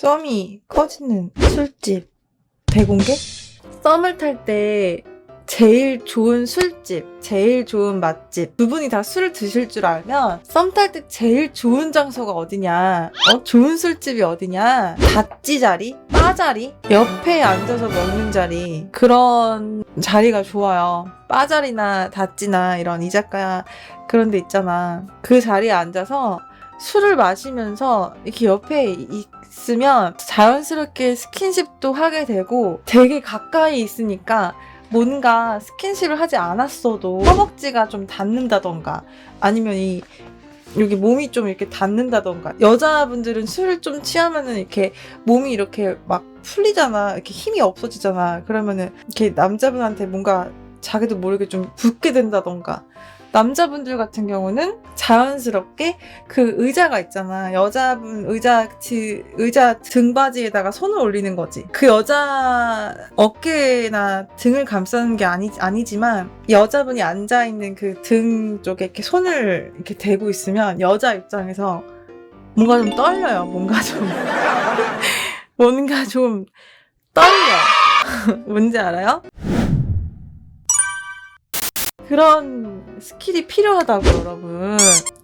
썸이 커지는 술집 대공개? 썸을 탈 때 제일 좋은 술집, 제일 좋은 맛집 두 분이 다 술을 드실 줄 알면 썸 탈 때 제일 좋은 장소가 어디냐 어? 좋은 술집이 어디냐 다찌 자리? 바 자리? 옆에 앉아서 먹는 자리 그런 자리가 좋아요 바 자리나 다찌나 이런 이자카야 그런 데 있잖아 그 자리에 앉아서 술을 마시면서 이렇게 옆에 있으면 자연스럽게 스킨십도 하게 되고 되게 가까이 있으니까 뭔가 스킨십을 하지 않았어도 허벅지가 좀 닿는다던가 아니면 이 여기 몸이 좀 이렇게 닿는다던가 여자분들은 술을 좀 취하면은 이렇게 몸이 이렇게 막 풀리잖아 이렇게 힘이 없어지잖아. 그러면은 이렇게 남자분한테 뭔가 자기도 모르게 좀 붙게 된다던가 남자분들 같은 경우는 자연스럽게 그 의자가 있잖아. 여자분 의자, 지- 의자 등받이에다가 손을 올리는 거지. 그 여자 어깨나 등을 감싸는 게 아니, 아니지만 여자분이 앉아있는 그 등 쪽에 이렇게 손을 이렇게 대고 있으면 여자 입장에서 뭔가 좀 떨려요. 뭔가 좀. 뭔가 좀 떨려. 뭔지 알아요? 그런 스킬이 필요하다고 여러분.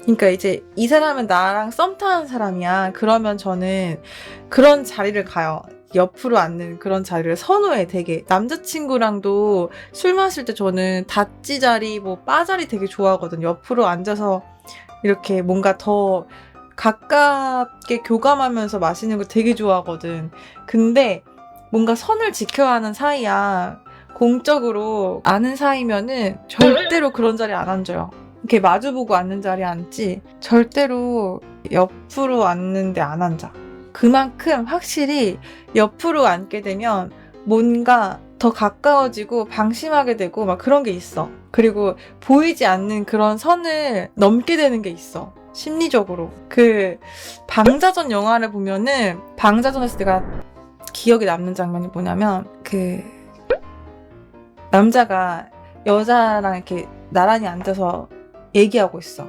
그러니까 이제 이 사람은 나랑 썸 타는 사람이야. 그러면 저는 그런 자리를 가요. 옆으로 앉는 그런 자리를 선호해 되게 남자친구랑도 술 마실 때 저는 다찌 자리 뭐바 자리 되게 좋아하거든 옆으로 앉아서 이렇게 뭔가 더 가깝게 교감하면서 마시는 거 되게 좋아하거든 근데 뭔가 선을 지켜야 하는 사이야 공적으로 아는 사이면은 절대로 그런 자리에 안 앉아요. 이렇게 마주보고 앉는 자리에 앉지 절대로 옆으로 앉는데 안 앉아. 그만큼 확실히 옆으로 앉게 되면 뭔가 더 가까워지고 방심하게 되고 막 그런 게 있어. 그리고 보이지 않는 그런 선을 넘게 되는 게 있어. 심리적으로. 그 방자전 영화를 보면은 방자전에서 내가 기억에 남는 장면이 뭐냐면 그 남자가 여자랑 이렇게 나란히 앉아서 얘기하고 있어.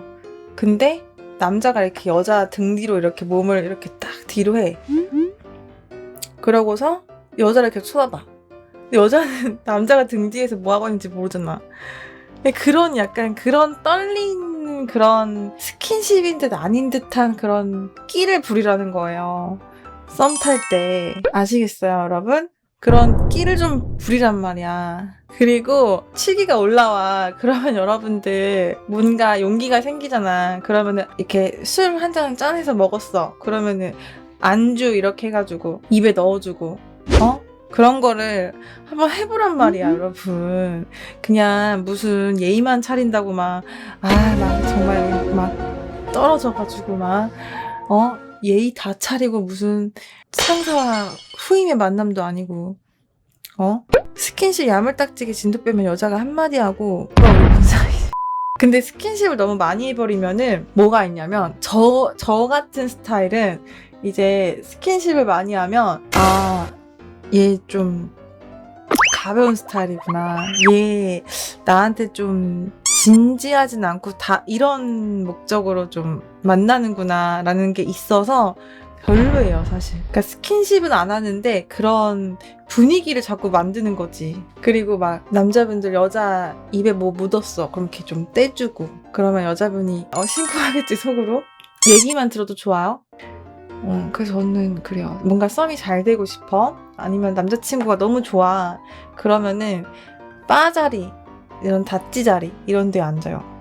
근데 남자가 이렇게 여자 등 뒤로 이렇게 몸을 이렇게 딱 뒤로 해. 그러고서 여자를 이렇게 쳐다봐. 여자는 남자가 등 뒤에서 뭐 하고 있는지 모르잖아. 그런 약간 그런 떨리는 그런 스킨십인 듯 아닌 듯한 그런 끼를 부리라는 거예요. 썸 탈 때. 아시겠어요, 여러분? 그런 끼를 좀 부리란 말이야. 그리고 치기가 올라와. 그러면 여러분들 뭔가 용기가 생기잖아. 그러면은 이렇게 술 한 잔 짠해서 먹었어. 그러면은 안주 이렇게 해가지고 입에 넣어주고, 어? 그런 거를 한번 해보란 말이야, 여러분. 그냥 무슨 예의만 차린다고 막, 아, 막 정말 막 떨어져가지고 막, 어? 예의 다 차리고 무슨 상사와 후임의 만남도 아니고, 어? 스킨십 야물딱지게 진도 빼면 여자가 한마디 하고. 근데 스킨십을 너무 많이 해버리면은 뭐가 있냐면, 저, 저 같은 스타일은 이제 스킨십을 많이 하면, 아, 얘 좀 가벼운 스타일이구나. 얘 나한테 좀 진지하진 않고 다 이런 목적으로 좀 만나는구나 라는 게 있어서 별로예요 사실. 그러니까 스킨십은 안 하는데 그런 분위기를 자꾸 만드는 거지. 그리고 막 남자분들 여자 입에 뭐 묻었어. 그럼 이렇게 좀 떼주고. 그러면 여자분이 어 신고하겠지 속으로? 얘기만 들어도 좋아요? 음, 그래서 저는 그래요. 뭔가 썸이 잘 되고 싶어? 아니면 남자친구가 너무 좋아? 그러면은 바 자리 이런 다찌 자리 이런 데 앉아요.